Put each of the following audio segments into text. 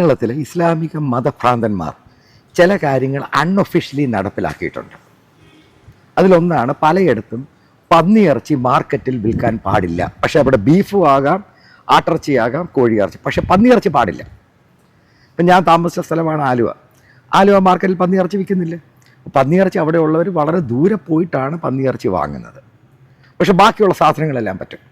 കേരളത്തിലെ ഇസ്ലാമിക മതഭ്രാന്തന്മാർ ചില കാര്യങ്ങൾ അൺഒഫീഷ്യലി നടപ്പിലാക്കിയിട്ടുണ്ട്. അതിലൊന്നാണ് പലയിടത്തും പന്നിയിറച്ചി മാർക്കറ്റിൽ വിൽക്കാൻ പാടില്ല. പക്ഷെ അവിടെ ബീഫും ആകാം ആട്ടിറച്ചിയാകാം കോഴിയിറച്ചി. പക്ഷെ പന്നിയിറച്ചി പാടില്ല. ഇപ്പം ഞാൻ താമസിച്ച സ്ഥലമാണ് ആലുവ. ആലുവ മാർക്കറ്റിൽ പന്നിയിറച്ചി വിൽക്കുന്നില്ല. അവിടെ ഉള്ളവർ വളരെ ദൂരെ പോയിട്ടാണ് പന്നിയിറച്ചി വാങ്ങുന്നത്. പക്ഷെ ബാക്കിയുള്ള സാധനങ്ങളെല്ലാം പറ്റും.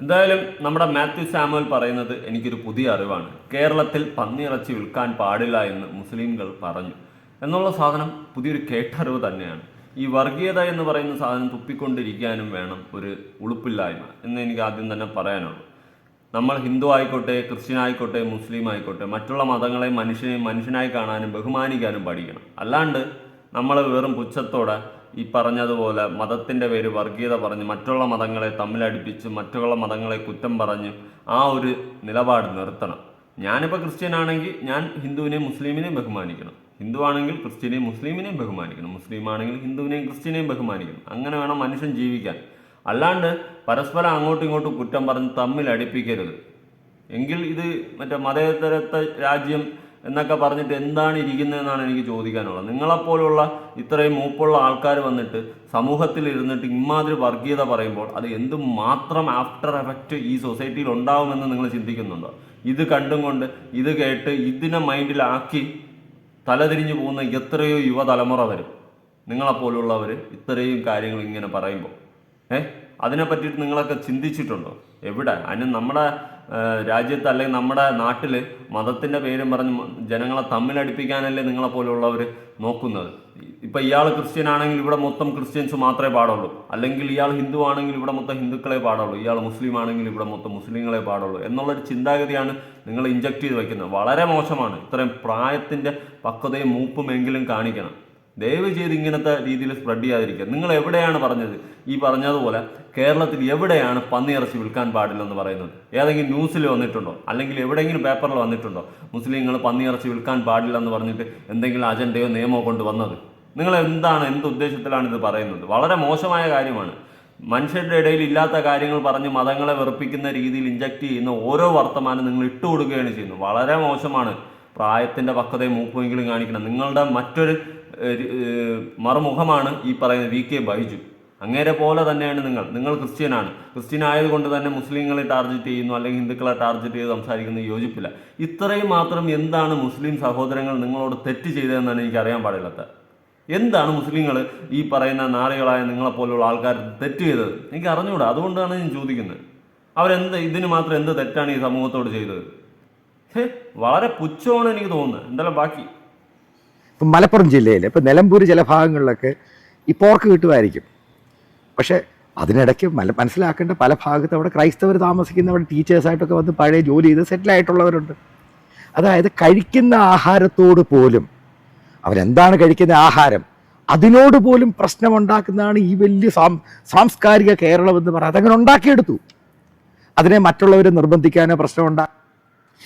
എന്തായാലും നമ്മുടെ മാത്യു സാമുവൽ പറയുന്നത് എനിക്കൊരു പുതിയ അറിവാണ്. കേരളത്തിൽ പന്നിയിറച്ചി വിൽക്കാൻ പാടില്ല എന്ന് മുസ്ലിംകൾ പറഞ്ഞു. എന്നുള്ള സാധനം പുതിയൊരു കേട്ടറിവ് തന്നെയാണ്. ഈ വർഗീയത എന്ന് പറയുന്ന സാധനം തുപ്പിക്കൊണ്ടിരിക്കാനും വേണം ഒരു ഉളുപ്പില്ലായ്മ എന്ന് എനിക്ക് ആദ്യം തന്നെ പറയാനുള്ളൂ. നമ്മൾ ഹിന്ദു ആയിക്കോട്ടെ ക്രിസ്ത്യൻ ആയിക്കോട്ടെ മുസ്ലിം ആയിക്കോട്ടെ മറ്റുള്ള മതങ്ങളെ മനുഷ്യനെ മനുഷ്യനായി കാണാനും ബഹുമാനിക്കാനും പഠിക്കണം. അല്ലാണ്ട് നമ്മൾ വെറും പുച്ഛത്തോടെ ഈ പറഞ്ഞതുപോലെ മതത്തിന്റെ പേര് വർഗീയത പറഞ്ഞ് മറ്റുള്ള മതങ്ങളെ തമ്മിലടിപ്പിച്ച് മറ്റുള്ള മതങ്ങളെ കുറ്റം പറഞ്ഞ് ആ ഒരു നിലപാട് നിർത്തണം. ഞാനിപ്പോൾ ക്രിസ്ത്യൻ ആണെങ്കിൽ ഞാൻ ഹിന്ദുവിനെയും മുസ്ലിമിനെയും ബഹുമാനിക്കണം. ഹിന്ദു ആണെങ്കിൽ ക്രിസ്ത്യനെയും മുസ്ലിമിനെയും ബഹുമാനിക്കണം. മുസ്ലിം ആണെങ്കിൽ ഹിന്ദുവിനെയും ക്രിസ്ത്യനെയും ബഹുമാനിക്കണം. അങ്ങനെ വേണം മനുഷ്യൻ ജീവിക്കാൻ. അല്ലാണ്ട് പരസ്പരം അങ്ങോട്ടും ഇങ്ങോട്ടും കുറ്റം പറഞ്ഞ് തമ്മിൽ അടുപ്പിക്കരുത് എങ്കിൽ ഇത് മറ്റേ മതേതരത്തെ രാജ്യം എന്നൊക്കെ പറഞ്ഞിട്ട് എന്താണ് ഇരിക്കുന്നതെന്നാണ് എനിക്ക് ചോദിക്കാനുള്ളത്. നിങ്ങളെപ്പോലുള്ള ഇത്രയും മൂപ്പുള്ള ആൾക്കാർ വന്നിട്ട് സമൂഹത്തിൽ ഇരുന്നിട്ട് ഇമാതിരി വർഗീയത പറയുമ്പോൾ അത് എന്ത് മാത്രം ആഫ്റ്റർ എഫക്റ്റ് ഈ സൊസൈറ്റിയിൽ ഉണ്ടാവുമെന്ന് നിങ്ങൾ ചിന്തിക്കുന്നുണ്ടോ? ഇത് കണ്ടും കൊണ്ട് ഇത് കേട്ട് ഇതിനെ മൈൻഡിലാക്കി തലതിരിഞ്ഞു പോകുന്ന എത്രയോ യുവതലമുറ വരും. നിങ്ങളെപ്പോലുള്ളവർ ഇത്രയും കാര്യങ്ങൾ ഇങ്ങനെ പറയുമ്പോൾ. ഏഹ് അതിനെ പറ്റിയിട്ട് നിങ്ങളൊക്കെ ചിന്തിച്ചിട്ടുണ്ടോ? എവിടെ? അതിന് നമ്മുടെ രാജ്യത്ത് അല്ലെങ്കിൽ നമ്മുടെ നാട്ടിൽ മതത്തിന്റെ പേരും പറഞ്ഞ് ജനങ്ങളെ തമ്മിലടിപ്പിക്കാനല്ലേ നിങ്ങളെപ്പോലുള്ളവർ നോക്കുന്നത്. ഇപ്പം ഇയാൾ ക്രിസ്ത്യൻ ആണെങ്കിൽ ഇവിടെ മൊത്തം ക്രിസ്ത്യൻസ് മാത്രമേ പാടുള്ളൂ. അല്ലെങ്കിൽ ഇയാൾ ഹിന്ദു ആണെങ്കിൽ ഇവിടെ മൊത്തം ഹിന്ദുക്കളെ പാടുള്ളൂ. ഇയാൾ മുസ്ലിം ആണെങ്കിൽ ഇവിടെ മൊത്തം മുസ്ലിങ്ങളെ പാടുള്ളൂ. എന്നുള്ളൊരു ചിന്താഗതിയാണ് നിങ്ങൾ ഇഞ്ചക്ട് ചെയ്ത് വയ്ക്കുന്നത് വളരെ മോശമാണ്. ഇത്രയും പ്രായത്തിന്റെ പക്വതയും മൂപ്പുമെങ്കിലും കാണിക്കണം. ദയവ് ചെയ്ത് ഇങ്ങനത്തെ രീതിയിൽ സ്പ്രെഡ് ചെയ്യാതിരിക്കുക. നിങ്ങൾ എവിടെയാണ് പറഞ്ഞത്? ഈ പറഞ്ഞതുപോലെ കേരളത്തിൽ എവിടെയാണ് പന്നിയിറച്ചി വിൽക്കാൻ പാടില്ലെന്ന് പറയുന്നത്? ഏതെങ്കിലും ന്യൂസിൽ വന്നിട്ടുണ്ടോ? അല്ലെങ്കിൽ എവിടെയെങ്കിലും പേപ്പറിൽ വന്നിട്ടുണ്ടോ? മുസ്ലിങ്ങൾ പന്നിയിറച്ചി വിൽക്കാൻ പാടില്ലെന്ന് പറഞ്ഞിട്ട് എന്തെങ്കിലും അജണ്ടയോ നിയമമോ കൊണ്ട് വന്നത്? നിങ്ങൾ എന്താണ് എന്ത് ഉദ്ദേശത്തിലാണ് ഇത് പറയുന്നത്? വളരെ മോശമായ കാര്യമാണ്. മനുഷ്യരുടെ ഇടയിൽ ഇല്ലാത്ത കാര്യങ്ങൾ പറഞ്ഞ് മതങ്ങളെ വെറുപ്പിക്കുന്ന രീതിയിൽ ഇഞ്ചക്ട് ചെയ്യുന്ന ഓരോ വർത്തമാനം നിങ്ങൾ ഇട്ടുകൊടുക്കുകയാണ് ചെയ്യുന്നത്. വളരെ മോശമാണ്. പ്രായത്തിന്റെ പക്വതയും മൂക്കുമെങ്കിലും കാണിക്കണം. നിങ്ങളുടെ മറ്റൊരു മറുമുഖമാണ് ഈ പറയുന്ന വി കെ ബൈജു. അങ്ങേരെ പോലെ തന്നെയാണ് നിങ്ങൾ. നിങ്ങൾ ക്രിസ്ത്യനാണ്. ക്രിസ്ത്യൻ ആയതുകൊണ്ട് തന്നെ മുസ്ലിങ്ങളെ ടാർഗറ്റ് ചെയ്യുന്നു അല്ലെങ്കിൽ ഹിന്ദുക്കളെ ടാർഗറ്റ് ചെയ്ത് സംസാരിക്കുന്ന യോജിപ്പില്ല. ഇത്രയും മാത്രം എന്താണ് മുസ്ലിം സഹോദരങ്ങൾ നിങ്ങളോട് തെറ്റ് ചെയ്തതെന്നാണ് എനിക്ക് അറിയാൻ പാടില്ലാത്ത. എന്താണ് മുസ്ലിങ്ങൾ ഈ പറയുന്ന നാറികളായ നിങ്ങളെപ്പോലുള്ള ആൾക്കാർ തെറ്റ് ചെയ്തത്? എനിക്ക് അറിഞ്ഞുകൂടാ അതുകൊണ്ടാണ് ഞാൻ ചോദിക്കുന്നത്. അവരെന്ത് ഇതിന് മാത്രം എന്ത് തെറ്റാണ് ഈ സമൂഹത്തോട് ചെയ്തത്? വളരെ പുച്ഛമാണ് എനിക്ക് തോന്നുന്നത്. എന്തായാലും ബാക്കി? ഇപ്പം മലപ്പുറം ജില്ലയിൽ ഇപ്പം നിലമ്പൂർ ചില ഭാഗങ്ങളിലൊക്കെ ഈ പോർക്ക് കിട്ടുമായിരിക്കും. പക്ഷേ അതിനിടയ്ക്ക് മല മനസ്സിലാക്കേണ്ട പല ഭാഗത്ത് അവിടെ ക്രൈസ്തവർ താമസിക്കുന്ന അവിടെ ടീച്ചേഴ്സായിട്ടൊക്കെ വന്ന് പഴയ ജോലി ചെയ്ത് സെറ്റിലായിട്ടുള്ളവരുണ്ട് അതായത് കഴിക്കുന്ന ആഹാരത്തോട് പോലും അവരെന്താണ് കഴിക്കുന്ന ആഹാരം അതിനോട് പോലും പ്രശ്നമുണ്ടാക്കുന്നതാണ് ഈ വലിയ സാം സാംസ്കാരിക കേരളം എന്ന് പറയുന്നത് അതങ്ങനെ ഉണ്ടാക്കിയെടുത്തു. അതിനെ മറ്റുള്ളവരെ നിർബന്ധിക്കാനോ പ്രശ്നമുണ്ടാ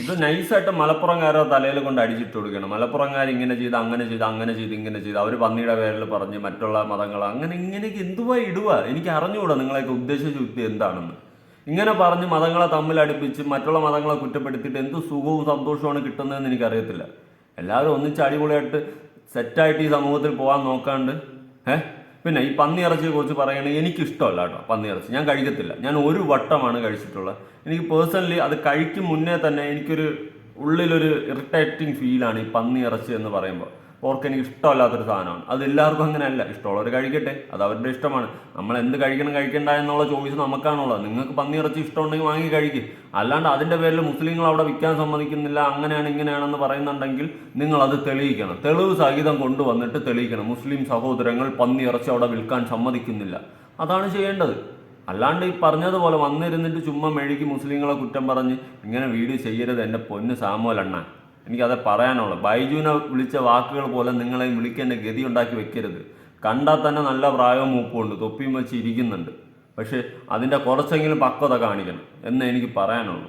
ഇത് നൈസായിട്ട് മലപ്പുറംകാരോ തലയിൽ കൊണ്ട് അടിച്ചിട്ട് കൊടുക്കണം. മലപ്പുറംകാർ ഇങ്ങനെ ചെയ്ത് അങ്ങനെ ചെയ്ത് അങ്ങനെ ചെയ്ത് ഇങ്ങനെ ചെയ്ത്. അവർ പന്നിയുടെ പേരിൽ പറഞ്ഞ് മറ്റുള്ള മതങ്ങൾ അങ്ങനെ ഇങ്ങനെയൊക്കെ എന്തുവാ ഇടുക എനിക്ക് അറിഞ്ഞുകൂടാ നിങ്ങളെയൊക്കെ ഉദ്ദേശിച്ച യുക്തി എന്താണെന്ന്. ഇങ്ങനെ പറഞ്ഞ് മതങ്ങളെ തമ്മിൽ അടുപ്പിച്ച് മറ്റുള്ള മതങ്ങളെ കുറ്റപ്പെടുത്തിയിട്ട് എന്ത് സുഖവും സന്തോഷവുമാണ് കിട്ടുന്നതെന്ന് എനിക്കറിയത്തില്ല. എല്ലാവരും ഒന്നിച്ച് അടിപൊളിയായിട്ട് സെറ്റായിട്ട് ഈ സമൂഹത്തിൽ പോകാൻ നോക്കാണ്ട് ഏഹ് പിന്നെ ഈ പന്നിയിറച്ചിയെ കുറിച്ച് പറയുകയാണെങ്കിൽ എനിക്ക് ഇഷ്ടമല്ല കേട്ടോ പന്നിയിറച്ചി. ഞാൻ കഴിക്കത്തില്ല. ഞാൻ ഒരു വട്ടമാണ് കഴിച്ചിട്ടുള്ളത്. എനിക്ക് പേഴ്സണലി അത് കഴിക്കും മുന്നേ തന്നെ എനിക്കൊരു ഉള്ളിലൊരു ഇറിറ്റേറ്റിംഗ് ഫീലാണ് ഈ പന്നിയിറച്ചി എന്ന് പറയുമ്പോൾ. ഓർക്ക് എനിക്ക് ഇഷ്ടമല്ലാത്തൊരു സാധനമാണ്. അത് എല്ലാവർക്കും അങ്ങനെയല്ല. ഇഷ്ടമുള്ളവർ കഴിക്കട്ടെ. അത് അവരുടെ ഇഷ്ടമാണ്. നമ്മൾ എന്ത് കഴിക്കണം കഴിക്കണ്ട എന്നുള്ള ചോയ്സ് നമുക്കാണുള്ളത്. നിങ്ങൾക്ക് പന്നിയിറച്ചി ഇഷ്ടമുണ്ടെങ്കിൽ വാങ്ങി കഴിക്കും. അല്ലാണ്ട് അതിന്റെ പേരിൽ മുസ്ലിങ്ങൾ അവിടെ വിൽക്കാൻ സമ്മതിക്കുന്നില്ല. അങ്ങനെയാണ് ഇങ്ങനെയാണെന്ന് പറയുന്നുണ്ടെങ്കിൽ നിങ്ങൾ അത് തെളിയിക്കണം. തെളിവ് സഹിതം കൊണ്ടുവന്നിട്ട് തെളിയിക്കണം. മുസ്ലിം സഹോദരങ്ങൾ പന്നിയിറച്ചി അവിടെ വിൽക്കാൻ സമ്മതിക്കുന്നില്ല. അതാണ് ചെയ്യേണ്ടത്. അല്ലാണ്ട് ഈ പറഞ്ഞതുപോലെ വന്നിരുന്നിട്ട് ചുമ്മാ മെഴുകി മുസ്ലിങ്ങളെ കുറ്റം പറഞ്ഞ് ഇങ്ങനെ വീഡിയോ ചെയ്യരുത് എന്റെ പൊന്ന് സാമോലണ്ണ എനിക്കത് പറയാനുള്ളത് ബൈജുവിനെ വിളിച്ച വാക്കുകൾ പോലെ നിങ്ങളെ വിളിക്കേണ്ട ഗതി ഉണ്ടാക്കി വെക്കരുത്. കണ്ടാൽ തന്നെ നല്ല പ്രായവും മൂപ്പുണ്ട് തൊപ്പിയും വെച്ച് ഇരിക്കുന്നുണ്ട്. പക്ഷേ അതിന്റെ കുറച്ചെങ്കിലും പക്വത കാണിക്കണം എന്ന് എനിക്ക് പറയാനുള്ളൂ.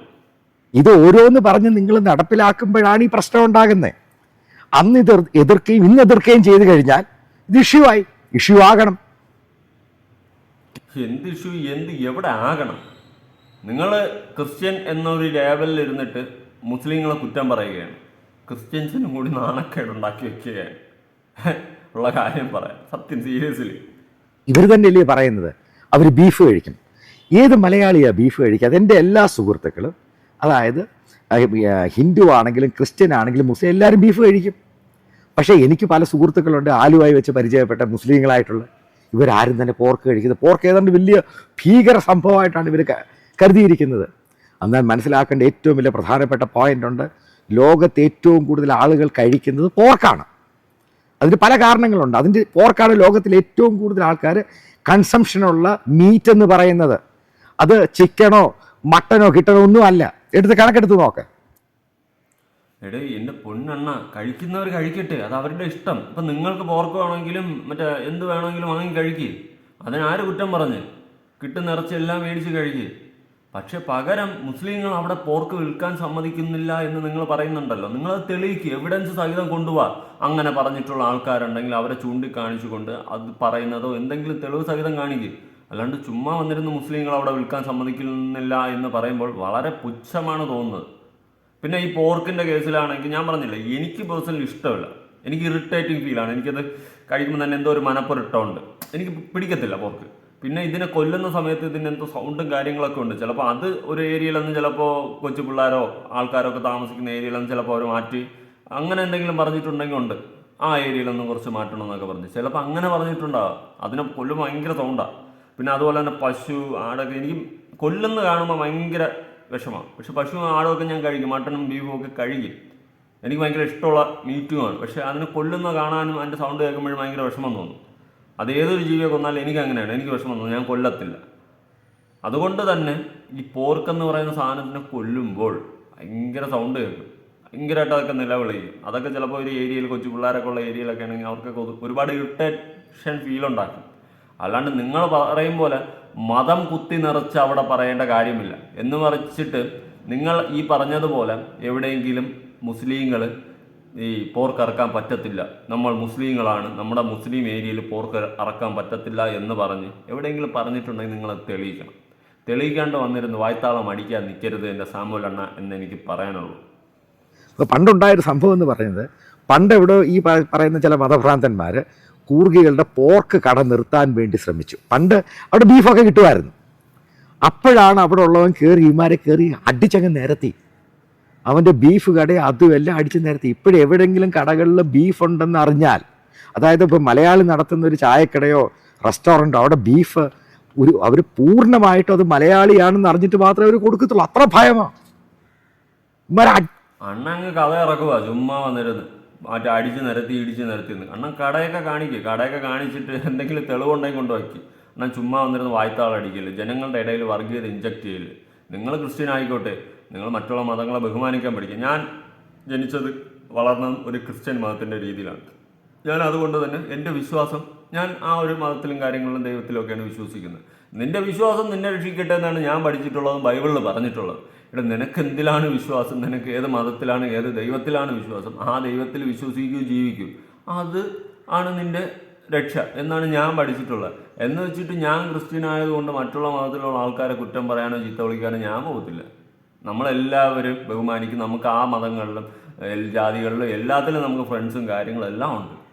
ഇത് ഓരോന്ന് പറഞ്ഞ് നിങ്ങൾ നടപ്പിലാക്കുമ്പോഴാണ് ഈ പ്രശ്നം ഉണ്ടാകുന്നത് അന്ന് ഇത് എതിർക്കുകയും ഇന്ന് എതിർക്കുകയും ചെയ്തു കഴിഞ്ഞാൽ ഇത് ഇഷ്യൂ ആയി. ഇഷ്യൂ ആകണം. എന്ത് ഇഷ്യൂ എന്ത് എവിടെ ആകണം? നിങ്ങൾ ക്രിസ്ത്യൻ എന്നൊരു ലേബലിൽ ഇരുന്നിട്ട് മുസ്ലിങ്ങളെ കുറ്റം പറയുകയാണ്. ക്രിസ്ത്യൻസിനും കൂടി നാണക്കേടുണ്ടാക്കി വെക്കുകയാണ്. ഉള്ള കാര്യം പറയാം. സത്യം സീരിയസ്ലി ഇവർ തന്നെയല്ലേ പറയുന്നത്? അവർ ബീഫ് കഴിക്കും. ഏത് മലയാളിയാണ് ബീഫ് കഴിക്കുക? അതെന്റെ എല്ലാ സുഹൃത്തുക്കളും അതായത് ഹിന്ദു ആണെങ്കിലും ക്രിസ്ത്യൻ ആണെങ്കിലും മുസ്ലിം എല്ലാവരും ബീഫ് കഴിക്കും. പക്ഷേ എനിക്ക് പല സുഹൃത്തുക്കളുണ്ട് ആലുവായി വെച്ച് പരിചയപ്പെട്ട മുസ്ലിങ്ങളായിട്ടുള്ള. ഇവരാരും തന്നെ പോർക്ക് കഴിക്കുന്നത്. പോർക്ക് ഏതാണ്ട് വലിയ ഭീകര സംഭവമായിട്ടാണ് ഇവർ കരുതിയിരിക്കുന്നത്. എന്നാൽ മനസ്സിലാക്കേണ്ട ഏറ്റവും വലിയ പ്രധാനപ്പെട്ട പോയിന്റ് ഉണ്ട്. ലോകത്ത് ഏറ്റവും കൂടുതൽ ആളുകൾ കഴിക്കുന്നത് പോർക്കാണ്. അതിന് പല കാരണങ്ങളുണ്ട്. അതിന്റെ പോർക്കാണ് ലോകത്തിൽ ഏറ്റവും കൂടുതൽ ആൾക്കാർ കൺസംഷനുള്ള മീറ്റ് എന്ന് പറയുന്നത്. അത് ചിക്കനോ മട്ടനോ കിട്ടണോ ഒന്നും അല്ല. എടുത്ത് കണക്കെടുത്ത് നോക്ക്. എടേ എന്റെ പൊണ്ണെണ്ണ കഴിക്കുന്നവർ കഴിക്കട്ടെ. അത് അവരുടെ ഇഷ്ടം. ഇപ്പം നിങ്ങൾക്ക് പോർക്ക് വേണമെങ്കിലും മറ്റേ എന്ത് വേണമെങ്കിലും വാങ്ങി കഴിക്കുക അതിനാര് കുറ്റം പറഞ്ഞ്? കിട്ടുന്ന ഇറച്ചി എല്ലാം മേടിച്ച് കഴിക്കുക പക്ഷെ പകരം മുസ്ലിങ്ങൾ അവിടെ പോർക്ക് വിൽക്കാൻ സമ്മതിക്കുന്നില്ല എന്ന് നിങ്ങൾ പറയുന്നുണ്ടല്ലോ. നിങ്ങൾ അത് തെളിയിക്കുക എവിഡൻസ് സഹിതം കൊണ്ടുപോവാ അങ്ങനെ പറഞ്ഞിട്ടുള്ള ആൾക്കാരുണ്ടെങ്കിൽ അവരെ ചൂണ്ടിക്കാണിച്ചുകൊണ്ട് അത് പറയുന്നതോ എന്തെങ്കിലും തെളിവ് സഹിതം കാണിക്കുക അല്ലാണ്ട് ചുമ്മാ വന്നിരുന്ന് മുസ്ലിങ്ങൾ അവിടെ വിൽക്കാൻ സമ്മതിക്കുന്നില്ല എന്ന് പറയുമ്പോൾ വളരെ പുച്ഛമാണ് തോന്നുന്നത്. പിന്നെ ഈ പോർക്കിന്റെ കേസിലാണെങ്കിൽ ഞാൻ പറഞ്ഞില്ല എനിക്ക് പേഴ്സണൽ ഇഷ്ടമില്ല. എനിക്ക് ഇറിറ്റേറ്റിംഗ് ഫീലാണ് എനിക്കത് കഴിക്കുമ്പോൾ തന്നെ എന്തോ ഒരു മനപ്പൊരിട്ടമുണ്ട്. എനിക്ക് പിടിക്കത്തില്ല പോർക്ക്. പിന്നെ ഇതിനെ കൊല്ലുന്ന സമയത്ത് ഇതിന് എന്തോ സൗണ്ടും കാര്യങ്ങളൊക്കെ ഉണ്ട്. ചിലപ്പോൾ അത് ഒരു ഏരിയയിലൊന്ന് ചിലപ്പോൾ കൊച്ചു പിള്ളേരോ ആൾക്കാരോ ഒക്കെ താമസിക്കുന്ന ഏരിയയിലൊന്നും ചിലപ്പോൾ അവർ മാറ്റി. അങ്ങനെ എന്തെങ്കിലും പറഞ്ഞിട്ടുണ്ടെങ്കിൽ ഉണ്ട്. ആ ഏരിയയിലൊന്നും കുറച്ച് മാറ്റണം എന്നൊക്കെ പറഞ്ഞു. ചിലപ്പോൾ അങ്ങനെ പറഞ്ഞിട്ടുണ്ടാവും അതിനെ കൊല്ലുമ്പോൾ ഭയങ്കര സൗണ്ടാണ് പിന്നെ അതുപോലെ തന്നെ പശു ആടൊക്കെ എനിക്ക് കൊല്ലുന്ന കാണുമ്പോൾ ഭയങ്കര വിഷമമാണ് പക്ഷെ പശു ആടൊക്കെ ഞാൻ കഴിക്കും. മട്ടനും ബീഫും ഒക്കെ കഴിക്കും. എനിക്ക് ഭയങ്കര ഇഷ്ടമുള്ള മീറ്റുമാണ് പക്ഷെ അതിനെ കൊല്ലുന്ന കാണാനും അതിന്റെ സൗണ്ട് കേൾക്കുമ്പോഴും ഭയങ്കര വിഷമം തോന്നും. അത് ഏതൊരു ജീവിയെ കൊന്നാലും എനിക്ക് അങ്ങനെയാണ്. എനിക്ക് വിഷമം ഞാൻ കൊല്ലത്തില്ല. അതുകൊണ്ട് തന്നെ ഈ പോർക്കെന്ന് പറയുന്ന സാധനത്തിനെ കൊല്ലുമ്പോൾ ഭയങ്കര സൗണ്ട് കേൾക്കും. ഭയങ്കരമായിട്ട് അതൊക്കെ നിലവിളിക്കും. അതൊക്കെ ചിലപ്പോൾ ഒരു ഏരിയയിൽ കൊച്ചു പിള്ളേരൊക്കെ ഉള്ള ഏരിയയിലൊക്കെ ആണെങ്കിൽ അവർക്കൊക്കെ ഒരുപാട് ഇറിറ്റേഷൻ ഫീൽ ഉണ്ടാക്കും. അല്ലാണ്ട് നിങ്ങൾ പറയും പോലെ മതം കുത്തി നിറച്ച് അവിടെ പറയേണ്ട കാര്യമില്ല. എന്ന് മറിച്ചിട്ട് നിങ്ങൾ ഈ പറഞ്ഞതുപോലെ എവിടെയെങ്കിലും മുസ്ലിങ്ങൾ ഈ പോർക്ക് ഇറക്കാൻ പറ്റത്തില്ല. നമ്മൾ മുസ്ലിങ്ങളാണ്. നമ്മുടെ മുസ്ലിം ഏരിയയിൽ പോർക്ക് ഇറക്കാൻ പറ്റത്തില്ല എന്ന് പറഞ്ഞ് എവിടെയെങ്കിലും പറഞ്ഞിട്ടുണ്ടെങ്കിൽ നിങ്ങൾ തെളിയിക്കണം. തെളിയിക്കാണ്ട് വന്നിരുന്ന് വായ്ത്താളം അടിക്കാൻ നിൽക്കരുത് എന്റെ സാമൂലണ്ണ എന്ന് എനിക്ക് പറയാനുള്ളൂ. പണ്ടുണ്ടായൊരു സംഭവം എന്ന് പറയുന്നത് പണ്ട് ഇവിടെ ഈ പറയുന്ന ചില മതഭ്രാന്തന്മാർ കൂർഗികളുടെ പോർക്ക് കട നിർത്താൻ വേണ്ടി ശ്രമിച്ചു. പണ്ട് അവിടെ ബീഫൊക്കെ കിട്ടുമായിരുന്നു. അപ്പോഴാണ് അവിടെ ഉള്ളവൻ കയറി ഇമാരെ കയറി അടിച്ചങ്ങ് നിരത്തി. അവന്റെ ബീഫ് കട അതും എല്ലാം നേരത്തെ. നിരത്തി ഇപ്പോഴെവിടെയെങ്കിലും കടകളിൽ ബീഫ് ഉണ്ടെന്ന് അറിഞ്ഞാൽ അതായത് ഇപ്പോൾ മലയാളി നടത്തുന്ന ഒരു ചായക്കടയോ റെസ്റ്റോറന്റോ അവിടെ ബീഫ് ഒരു അവർ പൂർണമായിട്ടും അത് മലയാളിയാണെന്ന് അറിഞ്ഞിട്ട് മാത്രമേ അവർ കൊടുക്കത്തുള്ളൂ. അത്ര ഭയമാണ് കഥ ഇറക്കുക ചുമ്മാ വന്നിരുന്ന്. മറ്റേ അടിച്ച് നിരത്തി ഇടിച്ച് നിരത്തിന്ന്. അണ്ണൻ കടയൊക്കെ കാണിക്കുക കടയൊക്കെ കാണിച്ചിട്ട് എന്തെങ്കിലും തെളിവുണ്ടെങ്കിൽ കൊണ്ടുവയ്ക്ക് അണ്ണൻ ചുമ്മാ വന്നിരുന്ന് വായ്ത്താളം അടിക്കില്ല ജനങ്ങളുടെ ഇടയിൽ വർഗീയത ഇഞ്ചക്ട് ചെയ്യില്ല നിങ്ങൾ ക്രിസ്ത്യൻ ആയിക്കോട്ടെ നിങ്ങൾ മറ്റുള്ള മതങ്ങളെ ബഹുമാനിക്കാൻ പഠിക്കുക. ഞാൻ ജനിച്ചത് വളർന്ന ഒരു ക്രിസ്ത്യൻ മതത്തിന്റെ രീതിയിലാണ്. ഞാൻ അതുകൊണ്ട് തന്നെ എന്റെ വിശ്വാസം ഞാൻ ആ ഒരു മതത്തിലും കാര്യങ്ങളിലും ദൈവത്തിലൊക്കെയാണ് വിശ്വസിക്കുന്നത്. നിന്റെ വിശ്വാസം നിന്നെ രക്ഷിക്കട്ടെ എന്നാണ് ഞാൻ പഠിച്ചിട്ടുള്ളതും ബൈബിളിൽ പറഞ്ഞിട്ടുള്ളത്. ഇവിടെ നിനക്ക് എന്തിലാണ് വിശ്വാസം? നിനക്ക് ഏത് മതത്തിലാണ് ഏത് ദൈവത്തിലാണ് വിശ്വാസം? ആ ദൈവത്തിൽ വിശ്വസിക്കുകയും ജീവിക്കും. അത് ആണ് നിന്റെ രക്ഷ എന്നാണ് ഞാൻ പഠിച്ചിട്ടുള്ളത്. എന്ന് വെച്ചിട്ട് ഞാൻ ക്രിസ്ത്യൻ ആയതുകൊണ്ട് മറ്റുള്ള മതത്തിലുള്ള ആൾക്കാരെ കുറ്റം പറയാനോ ചീത്ത വിളിക്കാനോ ഞാൻ പോകത്തില്ല. നമ്മളെല്ലാവരും ബഹുമാനിക്കും. നമുക്ക് ആ മതങ്ങളിലും ജാതികളിലും എല്ലാത്തിലും നമുക്ക് ഫ്രണ്ട്സും കാര്യങ്ങളും എല്ലാം ഉണ്ട്.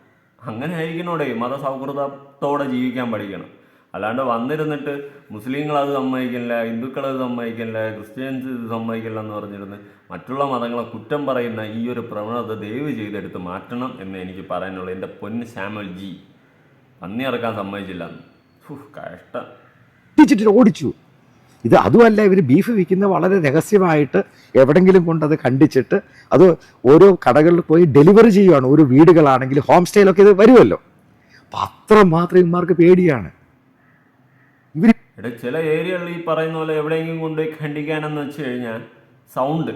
അങ്ങനെ ആയിരിക്കണോടെ മതസൗഹൃദത്തോടെ ജീവിക്കാൻ പഠിക്കണം. അല്ലാണ്ട് വന്നിരുന്നിട്ട് മുസ്ലിങ്ങൾ അത് സമ്മതിക്കില്ല ഹിന്ദുക്കൾ അത് സമ്മതിക്കില്ല ക്രിസ്ത്യൻസ് ഇത് സമ്മതിക്കില്ല എന്ന് പറഞ്ഞിരുന്ന് മറ്റുള്ള മതങ്ങളെ കുറ്റം പറയുന്ന ഈ ഒരു പ്രവണത ദയവ് ചെയ്തെടുത്ത് മാറ്റണം എന്ന് എനിക്ക് പറയാനുള്ളൂ. എന്റെ പൊന്ന് ശ്യാമൽ ജി. പന്നി ഇറക്കാൻ സമ്മതിച്ചില്ല. കഷ്ടം. ഓടിച്ചു. ഇത് അതുമല്ല ഇവർ ബീഫ് വിൽക്കുന്ന വളരെ രഹസ്യമായിട്ട് എവിടെങ്കിലും കൊണ്ട് അത് കണ്ടിച്ചിട്ട് അത് ഓരോ കടകളിൽ പോയി ഡെലിവറി ചെയ്യുവാണ്. ഓരോ വീടുകളാണെങ്കിൽ ഹോം സ്റ്റേയിലൊക്കെ ഇത് വരുമല്ലോ. അപ്പം അത്രമാത്രം ഇവന്മാർക്ക് പേടിയാണ്. ഇവർ ചില ഏരിയകളിൽ ഈ പറയുന്ന പോലെ എവിടെയെങ്കിലും കൊണ്ടുപോയി ഖണ്ഡിക്കാനെന്ന് വെച്ച് കഴിഞ്ഞാൽ സൗണ്ട്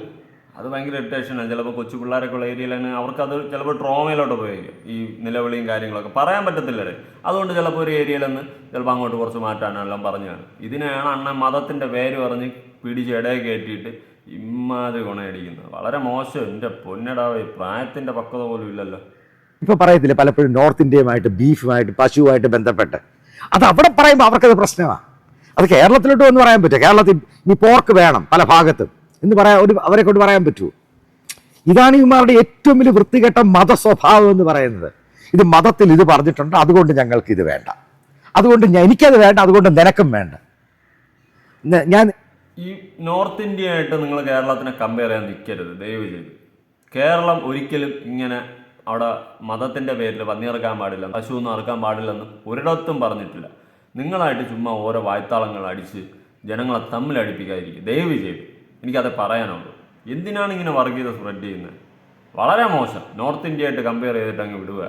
അത് ഭയങ്കര ഇറിറ്റേഷനാണ് ചിലപ്പോൾ കൊച്ചു പിള്ളേരൊക്കെ ഉള്ള ഏരിയയിലാണ് അവർക്കത് ചിലപ്പോൾ ട്രോമയിലോട്ട് പോയിരിക്കും. ഈ നിലവിളിയും കാര്യങ്ങളൊക്കെ. പറയാൻ പറ്റത്തില്ലേ അതുകൊണ്ട് ചിലപ്പോൾ ഒരു ഏരിയയിലൊന്ന് ചിലപ്പോൾ അങ്ങോട്ട് കുറച്ച് മാറ്റാനെല്ലാം പറഞ്ഞാണ് ഇതിനെയാണ് അണ്ണൻ മതത്തിന്റെ പേര് പറഞ്ഞ് പിടിച്ച് ഇടയെ കയറ്റിയിട്ട് ഇമ്മാതിരി ഗുണയടിക്കുന്നത് വളരെ മോശം. എന്റെ പൊന്നടാവ് പ്രായത്തിന്റെ പക്വത പോലും ഇല്ലല്ലോ. ഇപ്പൊ പറയത്തില്ല പലപ്പോഴും നോർത്ത് ഇന്ത്യയുമായിട്ട് ബീഫുമായിട്ട് പശുവുമായിട്ട് ബന്ധപ്പെട്ട്. അത് അവിടെ പറയുമ്പോൾ അവർക്കത് പ്രശ്നമാണ് അത് കേരളത്തിലോട്ട് വന്ന് പറയാൻ പറ്റുമോ? കേരളത്തിൽ ഈ പോർക്ക് വേണം പല ഭാഗത്തും. എന്ന് പറയാൻ ഒരു അവരെ കൊണ്ട് പറയാൻ പറ്റൂ. ഇതാണ് ഇവന്മാരുടെ ഏറ്റവും വലിയ വൃത്തികെട്ട മത സ്വഭാവം എന്ന് പറയുന്നത്. ഇത് മതത്തിൽ ഇത് പറഞ്ഞിട്ടുണ്ട്. അതുകൊണ്ട് ഞങ്ങൾക്ക് ഇത് വേണ്ട. അതുകൊണ്ട് എനിക്കത് വേണ്ട. അതുകൊണ്ട് നിനക്കും വേണ്ട. ഞാൻ ഈ നോർത്ത് ഇന്ത്യ ആയിട്ട് നിങ്ങൾ കേരളത്തിനെ കമ്പയർ ചെയ്യാൻ നിൽക്കരുത് ദയവ് ചെയ്ത്. കേരളം ഒരിക്കലും ഇങ്ങനെ അവിടെ മതത്തിന്റെ പേരിൽ വന്നിറക്കാൻ പാടില്ല പശു ഒന്നും ഇറക്കാൻ പാടില്ലെന്ന് ഒരിടത്തും പറഞ്ഞിട്ടില്ല. നിങ്ങളായിട്ട് ചുമ്മാ ഓരോ വായ്ത്താളങ്ങൾ അടിച്ച് ജനങ്ങളെ തമ്മിൽ അടിപ്പിക്കാതിരിക്കും ദയവ് ചെയ്ത്. എനിക്കത് പറയാനുള്ളൂ എന്തിനാണ് ഇങ്ങനെ വർഗീയത സ്പ്രെഡ് ചെയ്യുന്നത് വളരെ മോശം. നോർത്ത് ഇന്ത്യ ആയിട്ട് കമ്പയർ ചെയ്തിട്ട് അങ്ങ് വിടുക.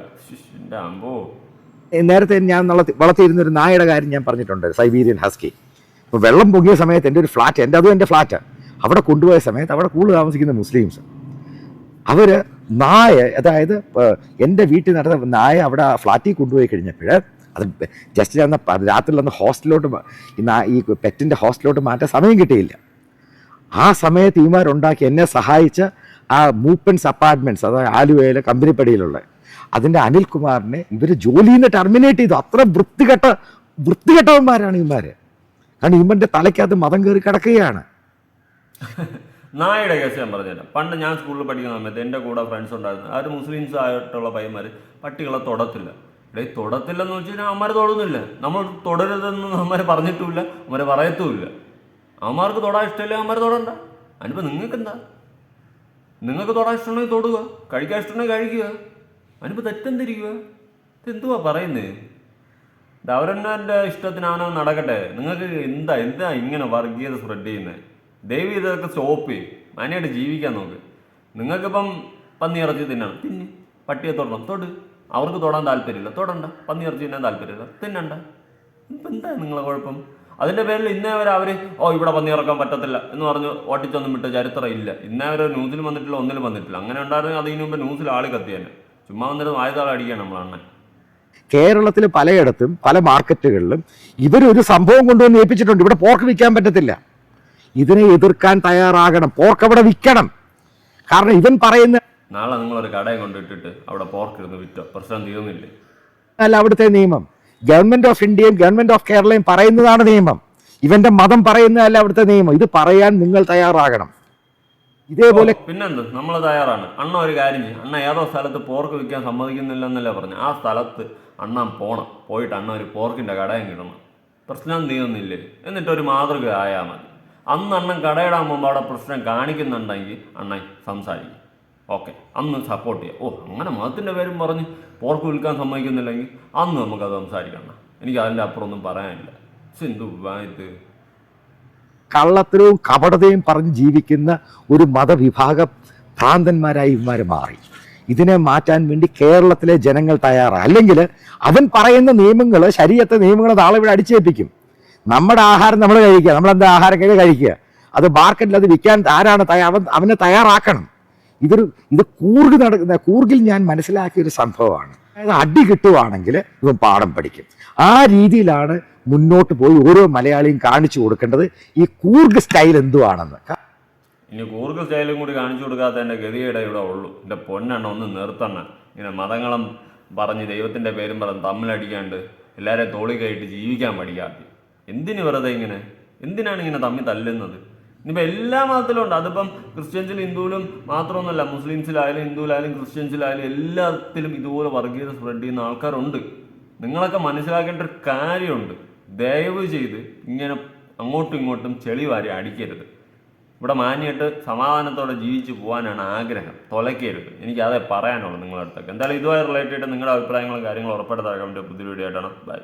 എന്റെ അമ്പോ. നേരത്തെ ഞാൻ വളർത്തി വളർത്തിയിരുന്ന ഒരു നായയുടെ കാര്യം ഞാൻ പറഞ്ഞിട്ടുണ്ട് സൈബീരിയൻ ഹസ്കി. ഇപ്പോൾ വെള്ളം പൊങ്ങിയ സമയത്ത് എന്റെ ഒരു ഫ്ലാറ്റ് എന്റെ അതും എന്റെ ഫ്ലാറ്റ് അവിടെ കൊണ്ടുപോയ സമയത്ത് അവിടെ കൂടുതൽ താമസിക്കുന്ന മുസ്ലിംസ്. അവർ നായ അതായത് എന്റെ വീട്ടിൽ നടന്ന നായ അവിടെ ഫ്ലാറ്റിൽ കൊണ്ടുപോയി കഴിഞ്ഞപ്പോൾ അത് ജസ്റ്റ് ഞാൻ രാത്രിയിൽ അന്ന് ഹോസ്റ്റലിലോട്ട് ഈ പെറ്റിന്റെ ഹോസ്റ്റലിലോട്ട് മാറ്റാൻ സമയം കിട്ടിയില്ല. ആ സമയത്ത് ഈമാരുണ്ടാക്കി എന്നെ സഹായിച്ച ആ മൂപ്പൻസ് അപ്പാർട്ട്മെന്റ്സ് അതായത് ആലുവയിലെ കമ്പനിപ്പടിയിലുള്ള അതിന്റെ അനിൽകുമാറിനെ ഇവർ ജോലിയിൽ നിന്ന് ടെർമിനേറ്റ് ചെയ്തു. അത്ര വൃത്തികെട്ട വൃത്തികെട്ടവന്മാരാണ് ഇവന്മാർ കാരണം ഇവന്റെ തലയ്ക്കകത്ത് മതം കയറി കിടക്കുകയാണ്. നായയുടെ കേസ് ഞാൻ പറഞ്ഞുതരാം. പണ്ട് ഞാൻ സ്കൂളിൽ പഠിക്കുന്ന സമയത്ത് എന്റെ കൂടെ ഫ്രണ്ട്സ് ഉണ്ടായിരുന്നു. അവർ മുസ്ലിംസ് ആയിട്ടുള്ള പയ്യന്മാർ പട്ടികളെ തൊടത്തില്ല. ഇവിടെ തൊടത്തില്ലെന്ന് വെച്ച് കഴിഞ്ഞാൽ അമ്മമാർ തൊടുന്നില്ല. നമ്മൾ തൊടരുതെന്ന് അമ്മമാർ പറഞ്ഞിട്ടുമില്ല അമ്മമാർ പറയത്തുമില്ല. അമ്മമാർക്ക് തൊടാൻ ഇഷ്ടമില്ല അമ്മമാർ തൊടണ്ട. അതിനിപ്പോൾ നിങ്ങൾക്ക് എന്താ നിങ്ങൾക്ക് തൊടാൻ ഇഷ്ടമുണ്ടെങ്കിൽ തൊടുക കഴിക്കാൻ ഇഷ്ടമുണ്ടെങ്കിൽ കഴിക്കുക. അതിനിപ്പോൾ തെറ്റെന്തിരിക്കുക? ഇതെന്തുവാ പറയുന്നത് ഇത് അവരെന്നെ ഇഷ്ടത്തിനാണോ നടക്കട്ടെ. നിങ്ങൾക്ക് എന്താ എന്താ ഇങ്ങനെ വർഗീയത സ്പ്രെഡ് ചെയ്യുന്നത് ദൈവം ഇതൊക്കെ സ്റ്റോപ്പ് ചെയ്യും. മാനായിട്ട് ജീവിക്കാൻ നോക്ക്. നിങ്ങൾക്കിപ്പം പന്നി ഇറച്ചി തിന്നണം തിന്ന്. പട്ടിയെ തൊടണം തൊട്. അവർക്ക് തൊടാൻ താല്പര്യമില്ല തൊടണ്ട. പന്നി ഇറച്ചി തിന്നാൻ താല്പര്യമില്ല തിന്നണ്ട. ഇപ്പം എന്താ നിങ്ങളെ കുഴപ്പം? അതിന്റെ പേരിൽ ഇന്നേ വരെ അവർ ഓ ഇവിടെ പന്നി ഇറക്കാൻ പറ്റത്തില്ല എന്ന് പറഞ്ഞ് ഓട്ടിച്ചൊന്നും വിട്ട ചരിത്രം ഇല്ല. ഇന്നേ വരെ ന്യൂസിൽ വന്നിട്ടില്ല ഒന്നിലും വന്നിട്ടില്ല. അങ്ങനെ ഉണ്ടായിരുന്നെങ്കിൽ അതിന് മുമ്പ് ന്യൂസിൽ ആൾ കത്തിയാണ് ചുമ്മാ വന്നിട്ട് വായതാൾ അടിക്കുകയാണ് നമ്മളണ്ണൻ കേരളത്തിലെ പലയിടത്തും പല മാർക്കറ്റുകളിലും ഇവരൊരു സംഭവം കൊണ്ടുവന്ന് ഏൽപ്പിച്ചിട്ടുണ്ട്. ഇവിടെ പോർക്ക് വിൽക്കാൻ പറ്റത്തില്ല. ഇതിനെ എതിർക്കാൻ തയ്യാറാകണം. പോർക്ക് അവിടെ വിൽക്കണം. കാരണം ഇവൻ പറയുന്ന നാളെ നിങ്ങളൊരു കടയെ കൊണ്ടിട്ടിട്ട് അവിടെ പോർക്ക് ഇരുന്ന് വിറ്റോ? പ്രശ്നം തീർന്നില്ലേ? അല്ല അവിടുത്തെ നിയമം. ഗവൺമെന്റ് ഓഫ് ഇന്ത്യയും ഗവൺമെന്റ് ഓഫ് കേരളയും പറയുന്നതാണ് നിയമം. ഇവന്റെ മതം പറയുന്നതല്ല അവിടുത്തെ നിയമം. ഇത് പറയാൻ നിങ്ങൾ തയ്യാറാകണം. ഇതേപോലെ പിന്നെന്ത്? നമ്മൾ തയ്യാറാണ്. അണ്ണ ഒരു കാര്യം ചെയ്യും. അണ്ണ ഏതോ സ്ഥലത്ത് പോർക്ക് വിൽക്കാൻ സമ്മതിക്കുന്നില്ലെന്നല്ലേ പറഞ്ഞു. ആ സ്ഥലത്ത് അണ്ണൻ പോണം. പോയിട്ട് അണ്ണ ഒരു പോർക്കിന്റെ കടയും കിടണം പ്രശ്നം തീർന്നില്ലേ? എന്നിട്ട് ഒരു മാതൃക ആയാൽ മതി. അന്ന് അണ്ണൻ കടയിടാൻ പോകുമ്പോൾ അവിടെ പ്രശ്നം കാണിക്കുന്നുണ്ടെങ്കിൽ അണ്ണൻ സംസാരിക്കും. ഓക്കെ അന്ന് സപ്പോർട്ട് ചെയ്യാം. ഓ അങ്ങനെ മതത്തിന്റെ പേരും പറഞ്ഞ് പോർക്ക് വിൽക്കാൻ സമ്മതിക്കുന്നില്ലെങ്കിൽ അന്ന് നമുക്കത് സംസാരിക്കണം എനിക്ക് അതിന്റെ അപ്പുറം ഒന്നും പറയാനില്ല. സിന്ധു ഇത്. കള്ളത്തരവും കപടതയും പറഞ്ഞ് ജീവിക്കുന്ന ഒരു മതവിഭാഗ ഭ്രാന്തന്മാരായി ഇവന്മാർ മാറി. ഇതിനെ മാറ്റാൻ വേണ്ടി കേരളത്തിലെ ജനങ്ങൾ തയ്യാറാണ് അല്ലെങ്കിൽ അവൻ പറയുന്ന നിയമങ്ങൾ ശരീരത്തെ നിയമങ്ങൾ നാളെ ഇവിടെ അടിച്ചേൽപ്പിക്കും. നമ്മുടെ ആഹാരം നമ്മൾ കഴിക്കുക. നമ്മളെന്താ ആഹാരം കഴിക്കുക? അത് മാർക്കറ്റിൽ അത് വിൽക്കാൻ ആരാണ് അവൻ അവനെ തയ്യാറാക്കണം. ഇതൊരു ഇത് കൂർഗ് നടക്കുന്ന കൂർഗിൽ ഞാൻ മനസ്സിലാക്കിയ ഒരു സംഭവമാണ്. അതായത് അടി കിട്ടുവാണെങ്കിൽ ഇവൻ പാഠം പഠിക്കും. ആ രീതിയിലാണ് മുന്നോട്ട് പോയി ഓരോ മലയാളിയും കാണിച്ചു കൊടുക്കേണ്ടത് ഈ കൂർഗ് സ്റ്റൈൽ എന്തുവാണെന്ന്. ഇനി കൂർഗ് സ്റ്റൈലും കൂടി കാണിച്ചു കൊടുക്കാത്ത എന്റെ ഗതിയുടെ ഇവിടെ ഉള്ളൂ. എന്റെ പൊന്നെണ്ണ ഒന്ന് നിർത്തണ്ണ. ഇങ്ങനെ മതങ്ങളും പറഞ്ഞ് ദൈവത്തിന്റെ പേരും പറഞ്ഞ് തമ്മിലടിക്കാണ്ട് എല്ലാവരെയും തോളി കയറ്റി ജീവിക്കാൻ പഠിക്കാത്ത എന്തിനു വെറുതെ ഇങ്ങനെ? എന്തിനാണ് ഇങ്ങനെ തമ്മിൽ തല്ലുന്നത്? ഇനിയിപ്പോൾ എല്ലാ മതത്തിലും ഉണ്ട്. അതിപ്പം ക്രിസ്ത്യൻസിലും ഹിന്ദുവിലും മാത്രമൊന്നുമല്ല മുസ്ലിംസിലായാലും ഹിന്ദുവിലായാലും ക്രിസ്ത്യൻസിലായാലും എല്ലാത്തിലും ഇതുപോലെ വർഗീയത സ്പ്രെഡ് ചെയ്യുന്ന ആൾക്കാരുണ്ട്. നിങ്ങളൊക്കെ മനസ്സിലാക്കേണ്ട ഒരു കാര്യമുണ്ട്. ദയവ് ചെയ്ത് ഇങ്ങനെ അങ്ങോട്ടും ഇങ്ങോട്ടും ചെളി വാരി അടിക്കരുത്. ഇവിടെ മാന്യമായിട്ട് സമാധാനത്തോടെ ജീവിച്ചു പോകാനാണ് ആഗ്രഹം. തുലയ്ക്കരുത്. എനിക്ക് അതേ പറയാനുള്ളൂ നിങ്ങളുടെ അടുത്തൊക്കെ. എന്തായാലും ഇതുമായി റിലേറ്റഡ് നിങ്ങളുടെ അഭിപ്രായങ്ങളും കാര്യങ്ങളും ഉറപ്പെടുത്താൻ വേണ്ടി പുതിയ വീഡിയോ ആയിട്ടാണ് ബൈ